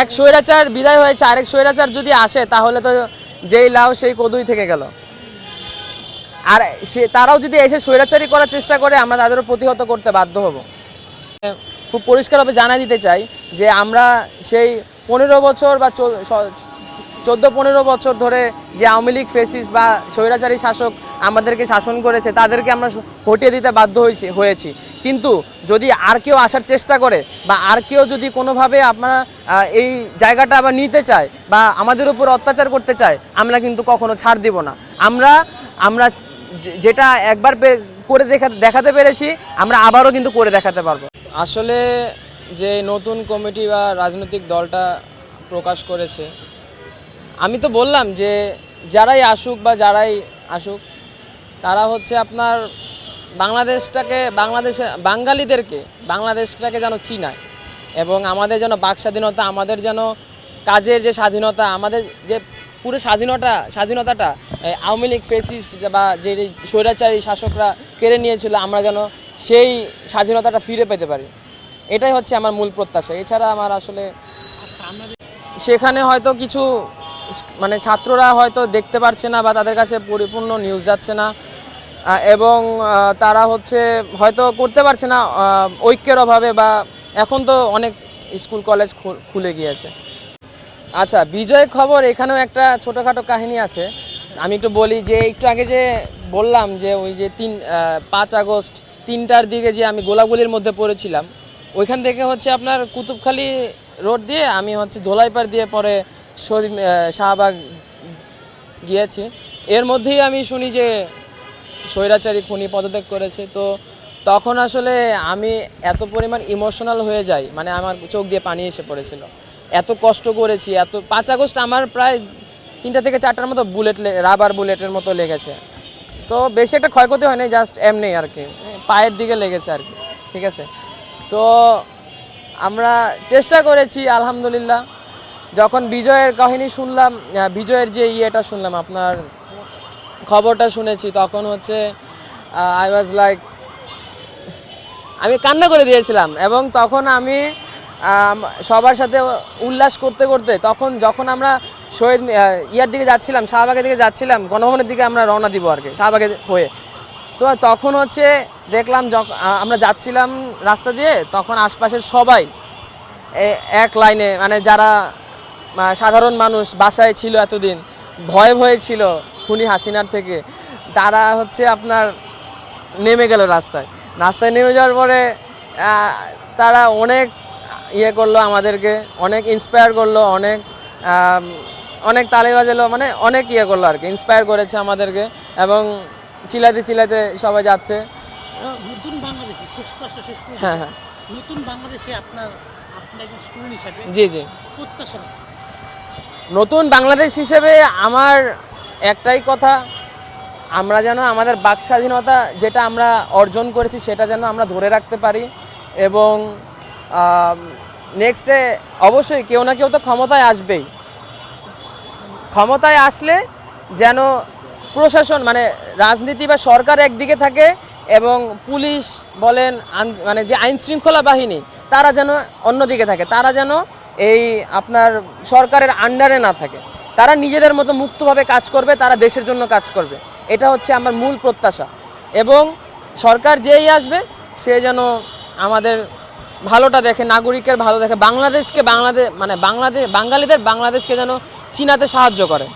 এক স্বৈরাচার বিদায় হয়েছে, আরেক স্বৈরাচার যদি আসে, তাহলে তো যেই লাউ সেই কদুই থেকে গেল। আর সে, তারাও যদি এসে স্বৈরাচারী করার চেষ্টা করে, আমরা তাদেরও প্রতিহত করতে বাধ্য হব। খুব পরিষ্কারভাবে জানাই দিতে চাই যে আমরা সেই পনেরো বছর বা চোদ্দ পনেরো বছর ধরে যে আওয়ামী লীগ ফেসিস বা স্বৈরাচারী শাসক আমাদেরকে শাসন করেছে, তাদেরকে আমরা হটিয়ে দিতে বাধ্য হয়েছি হয়েছি। কিন্তু যদি আর কেউ আসার চেষ্টা করে বা আর কেউ যদি কোনোভাবে আপনারা এই জায়গাটা আবার নিতে চায় বা আমাদের উপর অত্যাচার করতে চায়, আমরা কিন্তু কখনো ছাড় দিব না। আমরা আমরা যেটা একবার করে দেখা, দেখাতে পেরেছি, আমরা আবারও কিন্তু করে দেখাতে পারব। আসলে যে নতুন কমিটি বা রাজনৈতিক দলটা প্রকাশ করেছে আমি তো বললাম যে যারাই আসুক বা যারাই আসুক তারা হচ্ছে আপনার বাংলাদেশটাকে বাংলাদেশে বাঙালিদেরকে বাংলাদেশটাকে যেন চিনায় এবং আমাদের যেন বাক স্বাধীনতা আমাদের যেন কাজের যে স্বাধীনতা আমাদের যে পুরো স্বাধীনতা স্বাধীনতাটা আওয়ামী লীগ ফেসিস্ট বা যে স্বৈরাচারী শাসকরা কেড়ে নিয়েছিল আমরা যেন সেই স্বাধীনতাটা ফিরে পেতে পারি। এটাই হচ্ছে আমার মূল প্রত্যাশা। এছাড়া আমার আসলে সেখানে হয়তো কিছু মানে ছাত্ররা হয়তো দেখতে পারছে না বা তাদের কাছে পরিপূর্ণ নিউজ যাচ্ছে না। এবং তারা হচ্ছে হয়তো করতে পারছে না ঐক্যের অভাবে বা এখন তো অনেক স্কুল কলেজ খুলে গিয়েছে। আচ্ছা বিজয় খবর এখানেও একটা ছোটোখাটো কাহিনী আছে। আমি একটু বলি যে, একটু আগে যে বললাম যে, ওই যে তিন পাঁচ আগস্ট তিনটার দিকে যে আমি গোলাগুলির মধ্যে পড়েছিলাম, ওইখান থেকে হচ্ছে আপনার কুতুবখালি রোড দিয়ে আমি হচ্ছে ধোলাইপাড় দিয়ে পরে শরীর শাহবাগ গিয়েছি। এর মধ্যেই আমি শুনি যে স্বৈরাচারী খুনি পদত্যাগ করেছে। তো তখন আসলে আমি এত পরিমাণ ইমোশনাল হয়ে যাই মানে আমার চোখ দিয়ে পানি এসে পড়েছিল। এত কষ্ট করেছি, এত, পাঁচ আগস্ট আমার প্রায় তিনটা থেকে চারটার মতো বুলেট রাবার বুলেটের মতো লেগেছে। তো বেশি একটা ক্ষয়ক্ষতি হয়নি জাস্ট এমনি আর কি পায়ের দিকে লেগেছে আর কি, ঠিক আছে? তো আমরা চেষ্টা করেছি, আলহামদুলিল্লাহ। যখন বিজয়ের কাহিনী শুনলাম বিজয়ের যে ইয়েটা শুনলাম, আপনার খবরটা শুনেছি, তখন হচ্ছে আই ওয়াজ লাইক আমি কান্না করে দিয়েছিলাম এবং তখন আমি সবার সাথে উল্লাস করতে করতে তখন যখন আমরা শহীদ ইয়ার দিকে যাচ্ছিলাম, শাহবাগের দিকে যাচ্ছিলাম, গণভবনের দিকে আমরা রওনা দিব আর কি, শাহবাগে হয়ে। তো তখন হচ্ছে দেখলাম আমরা যাচ্ছিলাম রাস্তা দিয়ে, তখন আশপাশের সবাই এক লাইনে মানে যারা সাধারণ মানুষ বাসায় ছিল এতদিন ভয়ে ভয়ে ছিল খুনি হাসিনার থেকে। তারা হচ্ছে আপনার নেমে গেল রাস্তায়। রাস্তায় নেমে যাওয়ার পরে তারা অনেক ইয়ে করল আমাদেরকে অনেক ইন্সপায়ার করল অনেক অনেক তালে বাজালো মানে অনেক ইয়ে করল আর কি ইন্সপায়ার করেছে আমাদেরকে এবং চিলাতে চিলাতে সবাই যাচ্ছে। নতুন বাংলাদেশে শেষ প্রশ্ন শেষ হ্যাঁ হ্যাঁ। নতুন বাংলাদেশে আপনার আপনার একজন স্টুডেন্ট হিসাবে জি জি। প্রত্যাশা নতুন বাংলাদেশ হিসেবে আমার একটাই কথা, আমরা যেন আমাদের বাক স্বাধীনতা যেটা আমরা অর্জন করেছি সেটা যেন আমরা ধরে রাখতে পারি এবং নেক্সটে অবশ্যই কেউ না কেউ তো ক্ষমতায় আসবেই। ক্ষমতায় আসলে যেন প্রশাসন মানে রাজনীতি বা সরকার একদিকে থাকে এবং পুলিশ বলেন মানে যে আইন শৃঙ্খলা বাহিনী, তারা যেন অন্যদিকে থাকে, তারা যেন এই আপনার সরকারের আন্ডারে না থাকে। তারা নিজেদের মতো মুক্তভাবে কাজ করবে, তারা দেশের জন্য কাজ করবে। এটা হচ্ছে আমার মূল প্রত্যাশা। এবং সরকার যেই আসবে, সে যেন আমাদের ভালোটা দেখে, নাগরিকের ভালো দেখে, বাংলাদেশকে বাংলাদেশ মানে বাংলাদেশ বাঙালিদের বাংলাদেশকে যেন চিনাতে সাহায্য করে।